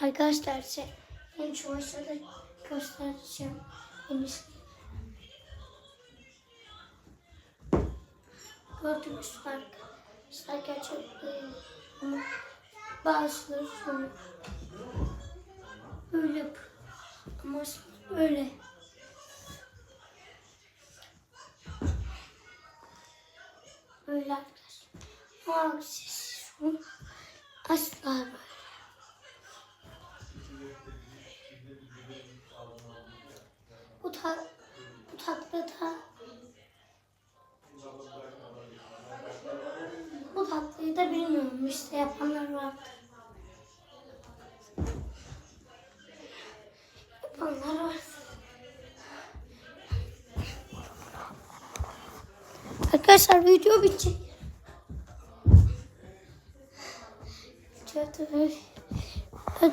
Arkadaşlar size en çoğuşta da göstereceğim. Yenisi. Gördüğünüz arkadaşlar gerçek değil. Ama bazıları sonra öyle yapıyor. Ama öyle. Böyle arkadaşlar. Ama siz asla tat bu tatlı da bu tatlıyı da bilmiyorum işte yapanlar vardı. Yapanlar vardı. Arkadaşlar video bitecek. Böyle.